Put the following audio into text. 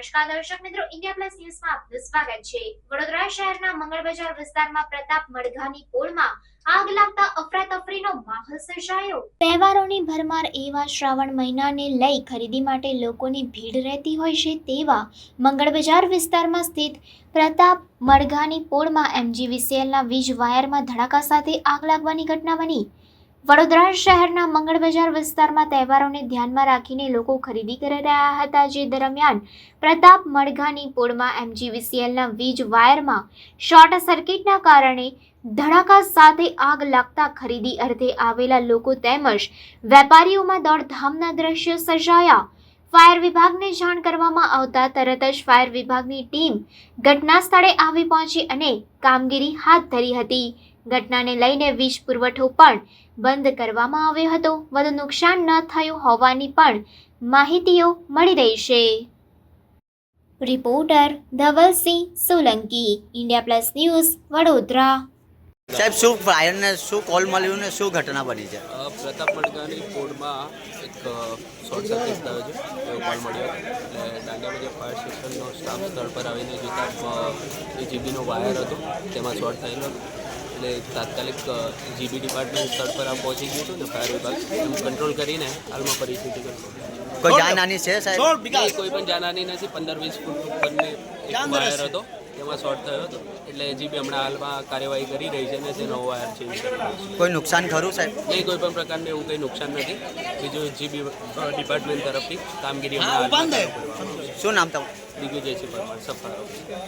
નમસ્કાર દર્શક મિત્રો, ઇન્ડિયા પ્લસ ન્યૂઝમાં આપનું સ્વાગત છે. વડોદરા શહેરના મંગળ બજાર વિસ્તારમાં પ્રતાપ મડઘાની પોળમાં આગ લાગતા અફરાતફરીનો માહોલ સર્જાયો. તહેવારોની ભરમાર એવા શ્રાવણ મહિનાને લઈ ખરીદી માટે લોકોની ભીડ રહેતી હોય છે તેવા મંગળ બજાર વિસ્તારમાં સ્થિત પ્રતાપ મડઘાની પોળમાં એમજીવીસીએલના વીજ વાયરમાં ધડાકા સાથે આગ લાગવાની ઘટના બની. વડોદરા શહેરના મંગળ બજાર વિસ્તારમાં તહેવારોને ધ્યાનમાં રાખીને લોકો ખરીદી કરી રહ્યા હતા, જે દરમિયાન પ્રતાપ મડઘાની પોળમાં એમજીવીસીએલના વીજ વાયરમાં શોર્ટ સર્કિટના કારણે ધડાકા સાથે આગ લાગતા ખરીદી અર્થે આવેલા લોકો તેમજ વેપારીઓમાં દોડધામના દ્રશ્યો સર્જાયા. ફાયર વિભાગને જાણ કરવામાં આવતા તરત જ ફાયર વિભાગની ટીમ ઘટના સ્થળે આવી પહોંચી અને કામગીરી હાથ ધરી હતી. ઘટનાને લઈને વીજ પુરવઠો પણ બંધ કરવામાં આવ્યો હતો. વધુ નુકસાન ન થયું હોવાની પણ માહિતીઓ મળી રહી છે. Reporter Dhavalsinh Solanki India plus news Vadodara. સાહેબ શું ફાયરને શું કોલ મળ્યું ને શું ઘટના બની છે? પ્રતાપ મડગાની પોળમાં એક શોર્ટ સર્કિટ થયો છે એવો કોલ મળ્યો. એટલે ડાંગા ફાયર સ્ટેશનનો સ્ટાફ સ્થળ પર આવીને જોતા એ જીબીનો વાયર હતો તેમાં શોર્ટ થયેલો. એટલે તાત્કાલિક જીબી ડિપાર્ટમેન્ટ સ્થળ પર આમ પહોંચી ગયું હતું ને ફાયર વિભાગ કંટ્રોલ કરીને હાલમાં પરિસ્થિતિ કંટ્રોલ કોઈ જાનહાની છે સાહેબ? કોઈ પણ જાનહાની નથી. પંદર વીસ ફૂટ ઉપરને એક વાયર હતો તેમાં શોર્ટ થયો હતો. એટલે જીબી હમણાં હાલમાં કાર્યવાહી કરી રહી છે ને તે નવો વાયર ચેન્જ છે. કોઈ નુકસાન ખરું સાહેબ? નહીં કોઈ પણ પ્રકારનું એવું કંઈ નુકસાન નથી. બીજું જીબી ડિપાર્ટમેન્ટ તરફથી કામગીરી. શું નામ તમારું? દિગ્વિજયસિંહ પરમાર સફારો